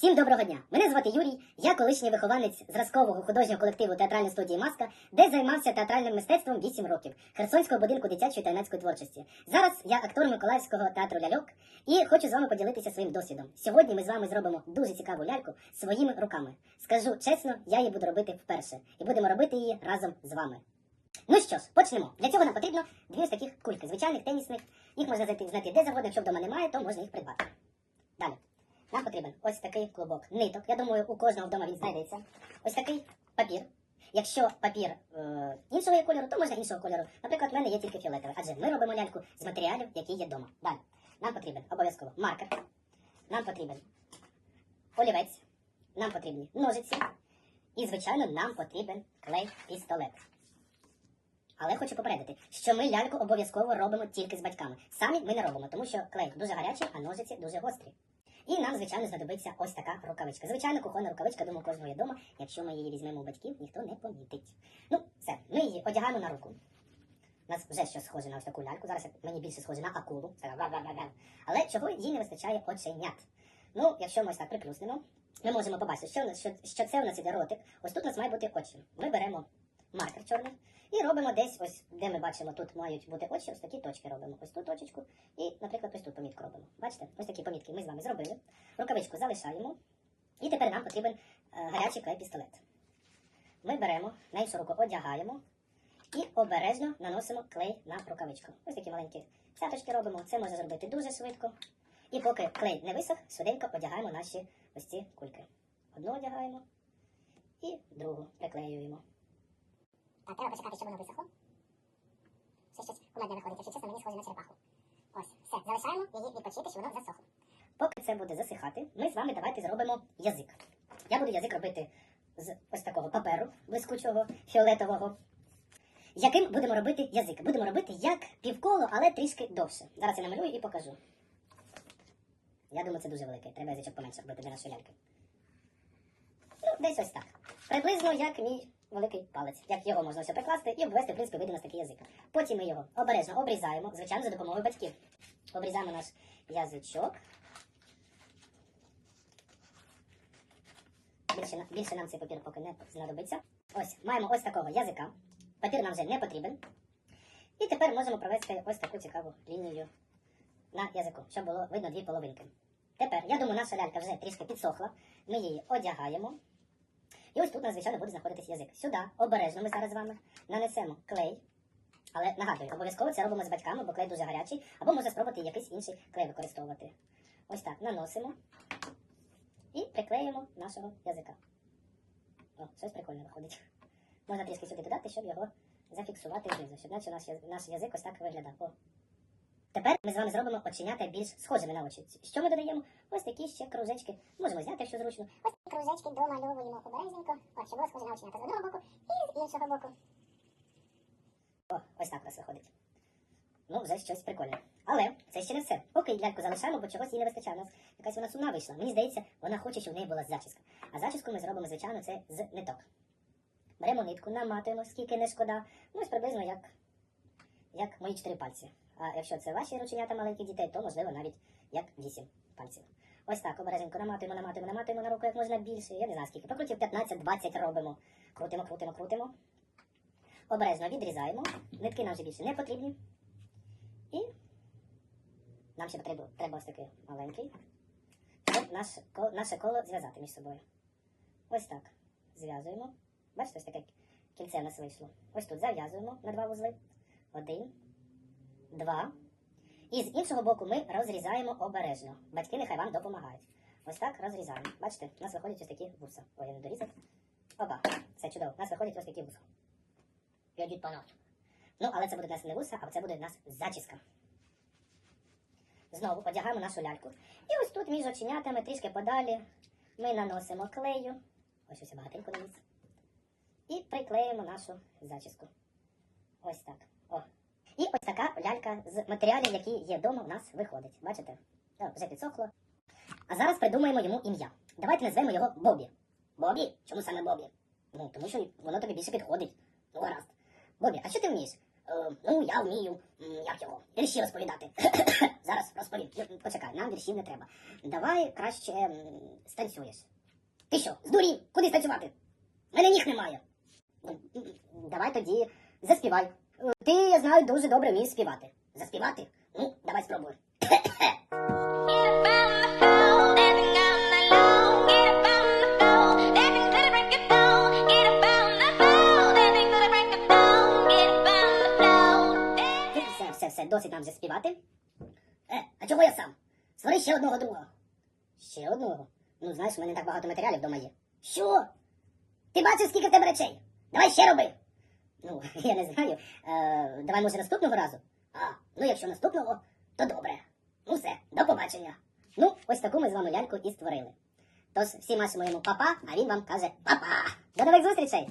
Всім доброго дня! Мене звати Юрій, я колишній вихованець зразкового художнього колективу театральної студії Маска, де займався театральним мистецтвом 8 років Херсонського будинку дитячої та юнацької творчості. Зараз я актор Миколаївського театру ляльок і хочу з вами поділитися своїм досвідом. Сьогодні ми з вами зробимо дуже цікаву ляльку своїми руками. Скажу чесно, я її буду робити вперше, і будемо робити її разом з вами. Ну що ж, почнемо. Для цього нам потрібно дві ось таких кульки, звичайних тенісних. Їх можна знайти де завгодно, якщо вдома немає, то можна їх придбати. Далі. Нам потрібен ось такий клубок ниток. Я думаю, у кожного вдома він знайдеться. Ось такий папір. Якщо папір е, іншого є кольору, то можна іншого кольору. Наприклад, в мене є тільки фіолетовий, адже ми робимо ляльку з матеріалів, які є вдома. Далі. Нам потрібен обов'язково маркер. Нам потрібен олівець. Нам потрібні ножиці. І, звичайно, нам потрібен клей-пістолет. Але хочу попередити, що ми ляльку обов'язково робимо тільки з батьками. Самі ми не робимо, тому що клей дуже гарячий, а ножиці дуже гострі. І нам, звичайно, знадобиться ось така рукавичка. Звичайно, кухонна рукавичка, думаю, кожного є вдома. Якщо ми її візьмемо у батьків, ніхто не помітить. Ну, все, ми її одягаємо на руку. У нас вже щось схоже на ось таку ляльку. Зараз мені більше схоже на акулу. Але чого їй не вистачає оченят? Ну, якщо ми ось так приплюснемо, ми можемо побачити, що, що це у нас іде ротик. Ось тут у нас має бути очі. Ми беремо маркер чорний і робимо десь ось, де ми бачимо, тут мають бути очі, ось такі точки робимо. Ось тут точечку і, наприклад, ось тут помітку робимо. Бачите? Ось такі помітки ми з вами зробили. Рукавичку залишаємо. І тепер нам потрібен е, гарячий клей-пістолет. Ми беремо, на іншу руку одягаємо і обережно наносимо клей на рукавичку. Ось такі маленькі цяточки робимо. Це можна зробити дуже швидко. І поки клей не висох, швиденько одягаємо наші ось ці кульки. Одну одягаємо і другу приклеюємо. Так, треба почекати, щоб воно висохло. Ще щось кумедне виходить, якщо чесно, мені схоже на черепаху. Ось, все, залишаємо її відпочити, щоб воно засохло. Поки це буде засихати, ми з вами давайте зробимо язик. Я буду язик робити з ось такого паперу блискучого, фіолетового. Яким будемо робити язик? Будемо робити як півколо, але трішки довше. Зараз я намалюю і покажу. Я думаю, це дуже велике. Треба язичок поменше робити для нашої ляльки. Ну, десь ось так. Приблизно як мій великий палець. Як його можна все прикласти і обвести, в принципі, вийде нас такий язик. Потім ми його обережно обрізаємо, звичайно, за допомогою батьків. Обрізаємо наш язичок. Більше, більше нам цей папір поки не знадобиться. Ось, маємо ось такого язика. Папір нам вже не потрібен. І тепер можемо провести ось таку цікаву лінію на язику, щоб було видно дві половинки. Тепер, я думаю, наша лялька вже трішки підсохла. Ми її одягаємо. І ось тут у нас, звичайно, буде знаходитись язик. Сюди обережно ми зараз з вами нанесемо клей. Але нагадую, обов'язково це робимо з батьками, бо клей дуже гарячий, або можна спробувати якийсь інший клей використовувати. Ось так наносимо і приклеїмо нашого язика. О, щось прикольне виходить. Можна трішки сюди додати, щоб його зафіксувати знизу, щоб наче наш, язик ось так виглядав. О. Тепер ми з вами зробимо оченята більш схожими на очі. Що ми додаємо? Ось такі ще кружечки. Можемо зняти, якщо зручно. Ось ці кружечки домальовуємо обережненько, от, щоб було схоже на оченята з одного боку і з іншого боку. О, ось так у нас виходить. Ну, вже щось прикольне. Але це ще не все. Поки ляльку залишаємо, бо чогось їй не вистачає. У нас якась вона сумна вийшла. Мені здається, вона хоче, щоб в неї була зачіска. А зачіску ми зробимо, звичайно, це з ниток. Беремо нитку, наматуємо, скільки не шкода. Ну, ось приблизно як, як мої чотири пальці. А якщо це ваші рученята маленьких дітей, то можливо навіть як вісім пальців. Ось так, обереженько наматуємо, наматуємо, наматуємо на руку як можна більше. Я не знаю скільки. Покрутів 15-20 робимо. Крутимо, крутимо, крутимо. Обережно відрізаємо. Нитки нам вже більше не потрібні. І нам ще треба, треба ось такий маленький, щоб наш, наше коло зв'язати між собою. Ось так. Зв'язуємо. Бачите, ось таке кільце в нас вийшло. Ось тут зав'язуємо на два вузли. Один, два. І з іншого боку ми розрізаємо обережно. Батьки нехай вам допомагають. Ось так розрізаємо. Бачите, у нас виходять ось такі вуса. Ой, я не дорізав. Опа, це чудово. У нас виходять ось такі вуса. По нас. Ну, але це буде в нас не вуса, а це буде в нас зачіска. Знову одягаємо нашу ляльку. І ось тут між оченятами, трішки подалі, ми наносимо клею. Ось ось багатенько наніс. І приклеїмо нашу зачіску. Ось так. О. І ось така лялька з матеріалів, які є вдома, у нас виходить. Бачите? О, вже підсохло. А зараз придумаємо йому ім'я. Давайте назвемо його Бобі. Бобі? Чому саме Бобі? Ну, тому що воно тобі більше підходить. Ну, гаразд. Бобі, а що ти вмієш? Е, ну, я вмію, як його, вірші розповідати. Зараз розповім. Почекай, нам віршів не треба. Давай краще м, станцюєш. Ти що, здурів? Куди станцювати? В мене ніг немає. Ну, Давай тоді заспівай. Ти, я знаю, дуже добре вмієш співати. Заспівати? Ну, давай спробуй. Все, все, все, досить нам вже співати. Е, а чого я сам? Створи ще одного друга. Ще одного? Ну, знаєш, у мене так багато матеріалів вдома є. Що? Ти бачив, скільки в тебе речей? Давай ще роби. Ну, я не знаю. Е, давай, може, наступного разу? А, ну якщо наступного, то добре. Ну все, до побачення. Ну, ось таку ми з вами ляльку і створили. Тож всі машемо йому папа, а він вам каже папа. До нових зустрічей!